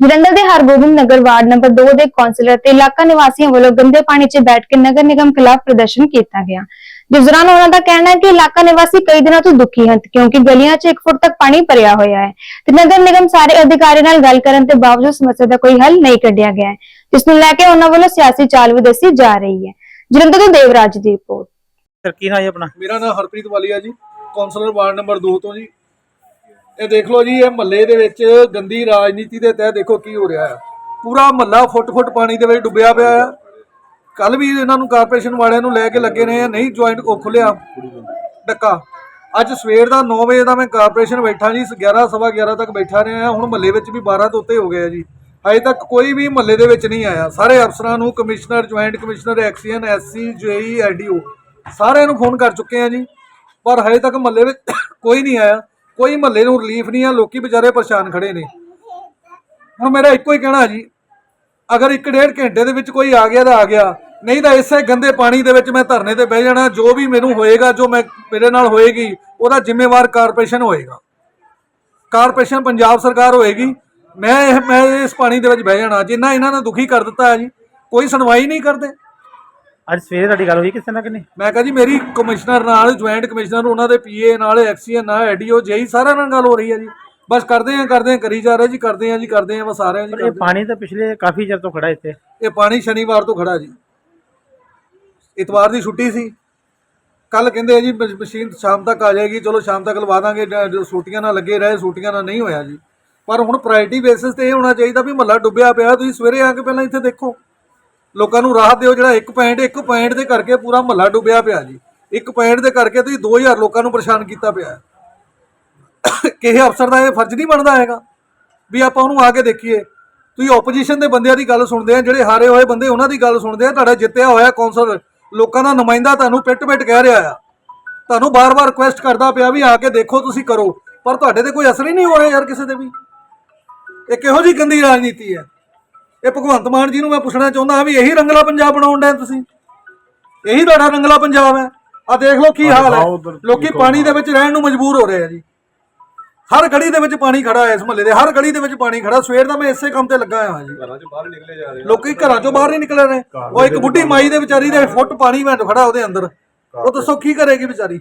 ਜਲੰਧਰ ਦੇ ਹਰਗੋਬਿੰਦ ਨਗਰ ward number 2 ਦੇ councillor ਤੇ ਇਲਾਕਾ ਨਿਵਾਸੀਆਂ ਵੱਲੋਂ ਗੰਦੇ ਪਾਣੀ 'ਚ ਬੈਠ ਕੇ ਨਗਰ ਨਿਗਮ ਖਿਲਾਫ ਪ੍ਰਦਰਸ਼ਨ ਕੀਤਾ ਗਿਆ। ਜਿਸ ਦੌਰਾਨ ਉਹਨਾਂ ਦਾ ਕਹਿਣਾ ਹੈ ਕਿ ਇਲਾਕਾ ਨਿਵਾਸੀ ਕਈ ਦਿਨਾਂ ਤੋਂ ਦੁਖੀ ਹਨ ਕਿਉਂਕਿ ਗਲੀਆਂ 'ਚ 1 ਫੁੱਟ ਤੱਕ ਪਾਣੀ ਭਰਿਆ ਹੋਇਆ ਹੈ ਤੇ ਨਗਰ ਨਿਗਮ ਸਾਰੇ ਅਧਿਕਾਰੀ ਨਾਲ ਗੱਲ ਕਰਨ ਤੇ ਬਾਵਜੂਦ ਸਮੱਸਿਆ ਦਾ ਕੋਈ ਹੱਲ ਨਹੀਂ ਕੱਢਿਆ ਗਿਆ ਹੈ ਜਿਸ ਨੂੰ ਲੈ ਕੇ ਉਹਨਾਂ ਵੱਲੋਂ ਸਿਆਸੀ ਚਾਲ ਵੀ ਦੱਸੀ ਜਾ ਰਹੀ ਹੈ। ਜਲੰਧਰ ਤੋਂ ਦੇਵਰਾਜ ਦੀ ਰਿਪੋਰਟ। ਸਰ ਕੀ ਨਾਂ ਜੀ ਆਪਣਾ? ਮੇਰਾ ਨਾਮ ਹਰਪ੍ਰੀਤ ਵਾਲੀਆ ਜੀ ਕੌਂਸਲਰ ਵਾਰਡ ਨੰਬਰ 2 ਤੋਂ ਜੀ। ਇਹ ਦੇਖ ਲਓ ਜੀ, ਇਹ ਮਹੱਲੇ ਦੇ ਵਿੱਚ ਗੰਦੀ ਰਾਜਨੀਤੀ ਦੇ ਤਹਿਤ ਦੇਖੋ ਕੀ ਹੋ ਰਿਹਾ ਹੈ। ਪੂਰਾ ਮਹੱਲਾ ਫੁੱਟ-ਫੁੱਟ ਪਾਣੀ ਦੇ ਵਿੱਚ ਡੁੱਬਿਆ ਪਿਆ ਆ ਕੱਲ ਵੀ ਇਹਨਾਂ ਨੂੰ ਕਾਰਪੋਰੇਸ਼ਨ ਵਾਲਿਆਂ ਨੂੰ ਲੈ ਕੇ ਲੱਗੇ ਨੇ, ਨਹੀਂ ਜੁਆਇੰਟ ਉਹ ਖੁੱਲਿਆ ਡੱਕਾ। ਅੱਜ ਸਵੇਰ ਦਾ 9 ਵਜੇ ਦਾ ਮੈਂ ਕਾਰਪੋਰੇਸ਼ਨ ਬੈਠਾ ਜੀ 11 ਸਵਾ 11 ਤੱਕ ਬੈਠਾ ਰਿਹਾ ਹੁਣ ਮਹੱਲੇ ਵਿੱਚ ਵੀ 12 ਤੋਂ ਉੱਤੇ ਹੋ ਗਿਆ ਜੀ। ਹਜੇ ਤੱਕ ਕੋਈ ਵੀ ਮਹੱਲੇ ਦੇ ਵਿੱਚ ਨਹੀਂ ਆਇਆ। ਸਾਰੇ ਅਫਸਰਾਂ ਨੂੰ, commissioner joint commissioner XEN SC, JE ADO ਸਾਰਿਆਂ ਨੂੰ ਫੋਨ ਕਰ ਚੁੱਕੇ ਆ ਜੀ। ਪਰ ਹਜੇ ਤੱਕ ਮਹੱਲੇ ਵਿੱਚ ਕੋਈ ਨਹੀਂ ਆਇਆ। ਕੋਈ ਮਹੱਲੇ ਨੂੰ ਰਿਲੀਫ ਨਹੀਂ ਆ, ਲੋਕੀ ਵਿਚਾਰੇ ਪਰੇਸ਼ਾਨ ਖੜੇ ਨੇ। ਹੁਣ ਮੇਰਾ ਇੱਕੋ ਹੀ ਕਹਿਣਾ ਜੀ, ਅਗਰ ਇੱਕ ਡੇਢ ਘੰਟੇ ਦੇ ਵਿੱਚ ਕੋਈ ਆ ਗਿਆ ਤਾਂ ਆ ਗਿਆ, ਨਹੀਂ ਤਾਂ ਇਸੇ ਗੰਦੇ ਪਾਣੀ ਦੇ ਵਿੱਚ ਮੈਂ ਧਰਨੇ ਤੇ ਬਹਿ ਜਾਣਾ, ਜੋ ਵੀ ਮੈਨੂੰ ਹੋਏਗਾ, ਜੋ ਮੈਂ ਮੇਰੇ ਨਾਲ ਹੋਏਗੀ, ਉਹਦਾ ਜ਼ਿੰਮੇਵਾਰ ਕਾਰਪੋਰੇਸ਼ਨ ਹੋਏਗਾ। ਕਾਰਪੋਰੇਸ਼ਨ ਪੰਜਾਬ ਸਰਕਾਰ ਹੋਏਗੀ, ਮੈਂ ਇਹ- ਮੈਂ ਇਸ ਪਾਣੀ ਦੇ ਵਿੱਚ ਬਹਿ ਜਾਣਾ, ਜਿੰਨਾ ਇਹਨਾਂ ਨੇ ਦੁਖੀ ਕਰ ਦਿੱਤਾ ਹੈ ਜੀ, ਕੋਈ ਸੁਣਵਾਈ ਨਹੀਂ ਕਰਦੇ। ਅੱਜ ਸਵੇਰੇ ਤੁਹਾਡੀ ਗੱਲ ਹੋਈ ਕਿਸੇ ਨਾਲ ਕਿ ਨਹੀਂ? ਮੈਂ ਕਹਾਂ ਜੀ ਮੇਰੀ ਕਮਿਸ਼ਨਰ ਨਾਲ ਜੁਆਇੰਟ ਕਮਿਸ਼ਨਰ ਉਹਨਾਂ ਦੇ ਪੀਏ ਨਾਲ ਐਕਸੀਐਨ ਨਾਲ ਐਡੀਓ ਜੇਈ ਸਾਰਿਆਂ ਨਾਲ ਗੱਲ ਹੋ ਰਹੀ ਹੈ ਜੀ। ਬਸ ਕਰਦੇ ਆ ਕਰਦੇ ਆ ਕਰੀ ਜਾ ਰਹੇ ਜੀ ਕਰਦੇ ਆ ਜੀ ਕਰਦੇ ਆ ਬਸ ਆ ਰਹੇ ਆ ਜੀ ਇਹ। ਪਾਣੀ ਤਾਂ ਪਿਛਲੇ ਕਾਫੀ ਚਿਰ ਤੋਂ ਖੜਾ ਇੱਥੇ। ਇਹ ਪਾਣੀ ਸ਼ਨੀਵਾਰ ਤੋਂ ਖੜਾ ਜੀ। ਇਤਵਾਰ ਦੀ ਛੁੱਟੀ ਸੀ। ਕੱਲ ਕਹਿੰਦੇ ਆ ਜੀ ਮਸ਼ੀਨ ਸ਼ਾਮ ਤੱਕ ਆ ਜਾਏਗੀ ਚਲੋ ਸ਼ਾਮ ਤੱਕ ਲਵਾ ਦਾਂਗੇ ਜਾਂ ਜੋ ਛੁੱਟੀਆਂ ਨਾਲ ਲੱਗੇ ਰਹੇ ਛੁੱਟੀਆਂ ਨਾਲ ਨਹੀਂ ਹੋਇਆ ਜੀ। ਪਰ ਹੁਣ ਪ੍ਰਾਇੋਰਟੀ ਬੇਸਿਸ ਤੇ ਇਹ ਹੋਣਾ ਚਾਹੀਦਾ ਵੀ ਮਹੱਲਾ ਡੁੱਬਿਆ ਪਿਆ ਤੁਸੀਂ ਸਵੇਰੇ ਆ ਕੇ ਪਹਿਲਾਂ ਇੱਥੇ ਦੇਖੋ। ਲੋਕਾਂ ਨੂੰ ਰਾਹਤ ਦਿਓ ਜਿਹੜਾ ਇੱਕ ਪੁਆਇੰਟ ਇੱਕ ਪੁਆਇੰਟ ਦੇ ਕਰਕੇ ਪੂਰਾ ਮਹੱਲਾ ਡੁੱਬਿਆ ਪਿਆ ਜੀ। ਇੱਕ ਪੁਆਇੰਟ ਦੇ ਕਰਕੇ ਤੁਸੀਂ 2000 ਲੋਕਾਂ ਨੂੰ ਪਰੇਸ਼ਾਨ ਕੀਤਾ ਪਿਆ ਕਿਸੇ ਅਫਸਰ ਦਾ ਇਹ ਫਰਜ਼ ਨਹੀਂ ਬਣਦਾ ਹੈਗਾ ਵੀ ਆਪਾਂ ਉਹਨੂੰ ਆ ਕੇ ਦੇਖੀਏ। ਤੁਸੀਂ ਆਪੋਜੀਸ਼ਨ ਦੇ ਬੰਦਿਆਂ ਦੀ ਗੱਲ ਸੁਣਦੇ ਆ, ਜਿਹੜੇ ਹਾਰੇ ਹੋਏ ਬੰਦੇ ਉਹਨਾਂ ਦੀ ਗੱਲ ਸੁਣਦੇ ਆ, ਤੁਹਾਡਾ ਜਿੱਤਿਆ ਹੋਇਆ ਕੌਂਸਲ ਲੋਕਾਂ ਦਾ ਨੁਮਾਇੰਦਾ ਤੁਹਾਨੂੰ ਪਿੱਟ-ਪਿੱਟ ਕਹਿ ਰਿਹਾ ਆ। ਤੁਹਾਨੂੰ ਬਾਰ-ਬਾਰ ਰਿਕੁਐਸਟ ਕਰਦਾ ਪਿਆ ਵੀ ਆ ਕੇ ਦੇਖੋ, ਤੁਸੀਂ ਕਰੋ। ਪਰ ਤੁਹਾਡੇ ਤੇ ਕੋਈ ਅਸਰ ਹੀ ਨਹੀਂ ਹੋ ਰਿਹਾ ਯਾਰ ਕਿਸੇ 'ਤੇ ਵੀ। ਇਹ ਕਿਹੋ ਜੀ ਗੰਦੀ ਰਾਜਨੀਤੀ ਹੈ? ਇਹ ਭਗਵੰਤ ਮਾਨ ਜੀ ਨੂੰ ਮੈਂ ਪੁੱਛਣਾ ਚਾਹੁੰਦਾ ਹਾਂ ਵੀ ਇਹੀ ਰੰਗਲਾ ਪੰਜਾਬ ਬਣਾਉਣ ਡਏ ਤੁਸੀਂ? ਇਹੀ ਤੁਹਾਡਾ ਰੰਗਲਾ ਪੰਜਾਬ ਹੈ। ਆ ਦੇਖ ਲਓ ਕੀ ਹਾਲ ਹੈ। ਲੋਕੀ ਪਾਣੀ ਦੇ ਵਿੱਚ ਰਹਿਣ ਨੂੰ ਮਜਬੂਰ ਹੋ ਰਹੇ ਆ ਜੀ। ਹਰ ਗਲੀ ਦੇ ਵਿੱਚ ਪਾਣੀ ਖੜਾ ਹੈ ਇਸ ਮਹੱਲੇ ਦੇ। ਹਰ ਗਲੀ ਦੇ ਵਿੱਚ ਪਾਣੀ ਖੜਾ। ਸਵੇਰ ਦਾ ਮੈਂ ਇਸੇ ਕੰਮ ਤੇ ਲੱਗਾ ਹੋਇਆ ਜੀ। ਘਰਾਂ ਚੋਂ ਬਾਹਰ ਨਿਕਲੇ ਜਾ ਰਹੇ ਲੋਕੀ ਘਰਾਂ ਚੋਂ ਬਾਹਰ ਨਹੀਂ ਨਿਕਲ ਰਹੇ। ਉਹ ਇੱਕ ਬੁੱਢੀ ਮਾਈ ਦੇ ਵਿਚਾਰੀ ਦੇ ਫੁੱਟ ਪਾਣੀ ਮੈਂ ਖੜਾ ਉਹਦੇ ਅੰਦਰ। ਉਹ ਦੱਸੋ ਕੀ ਕਰੇਗੀ ਵਿਚਾਰੀ।